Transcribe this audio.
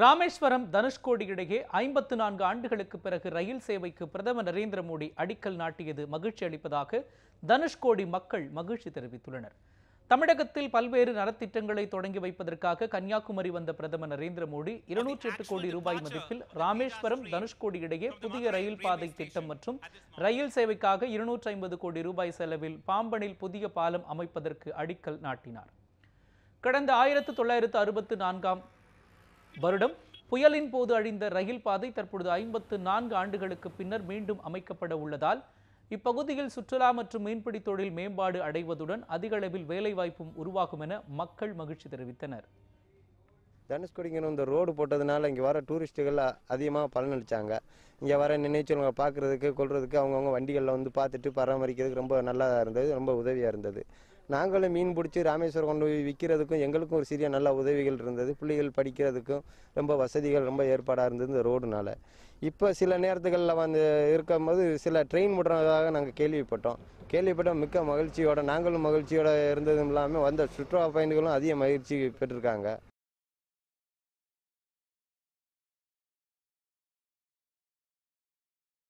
ராமேஸ்வரம் தனுஷ்கோடி இடையே ஐம்பத்து நான்கு ஆண்டுகளுக்கு பிறகு ரயில் சேவைக்கு பிரதமர் நரேந்திர மோடி அடிக்கல் நாட்டியது மகிழ்ச்சி அளிப்பதாக தனுஷ்கோடி மக்கள் மகிழ்ச்சி தெரிவித்துள்ளனர். தமிழகத்தில் பல்வேறு நலத்திட்டங்களை தொடங்கி வைப்பதற்காக கன்னியாகுமரி வந்த பிரதமர் நரேந்திர மோடி இருநூற்றி எட்டு கோடி ரூபாய் மதிப்பில் ராமேஸ்வரம் தனுஷ்கோடி இடையே புதிய ரயில் பாதை திட்டம் மற்றும் ரயில் சேவைக்காக இருநூற்றி ஐம்பது கோடி ரூபாய் செலவில் பாம்பனில் புதிய பாலம் அமைப்பதற்கு அடிக்கல் நாட்டினார். கடந்த ஆயிரத்து தொள்ளாயிரத்து அறுபத்து நான்காம் வருடம் புயலின் போது அழிந்த ரயில் பாதை தற்பொழுது ஐம்பத்து நான்கு ஆண்டுகளுக்கு பின்னர் மீண்டும் அமைக்கப்பட உள்ளதால் இப்பகுதியில் சுற்றுலா மற்றும் மீன்பிடி தொழில் மேம்பாடு அடைவதுடன் அதிக அளவில் வேலைவாய்ப்பும் உருவாகும் என மக்கள் மகிழ்ச்சி தெரிவித்தனர். தனுஷ்கோடிங்கிற இந்த ரோடு போட்டதுனால இங்கே வர டூரிஸ்ட்டுகள் அதிகமாக பலனளித்தாங்க இங்கே வர நினைச்சவங்க பார்க்குறதுக்கு கொள்றதுக்கு அவங்கவுங்க வண்டிகளில் வந்து பார்த்துட்டு பராமரிக்கிறதுக்கு ரொம்ப நல்லா இருந்தது ரொம்ப உதவியாக இருந்தது. நாங்களும் மீன் பிடிச்சி ராமேஸ்வரம் கொண்டு போய் விற்கிறதுக்கும் எங்களுக்கும் ஒரு சிறிய நல்ல உதவிகள் இருந்தது. பிள்ளைகள் படிக்கிறதுக்கும் ரொம்ப வசதிகள் ரொம்ப ஏற்பாடாக இருந்தது இந்த ரோடுனால. இப்போ சில நேரத்துகளில் வந்து இருக்கும்போது சில ட்ரெயின் விடுறதாக நாங்கள் கேள்விப்பட்டோம். கேள்விப்பட்ட மிக்க மகிழ்ச்சியோட நாங்களும் மகிழ்ச்சியோட இருந்ததும் இல்லாமல் வந்த சுற்றுலா பயணிகளும் அதிக மகிழ்ச்சி பெற்றிருக்காங்க.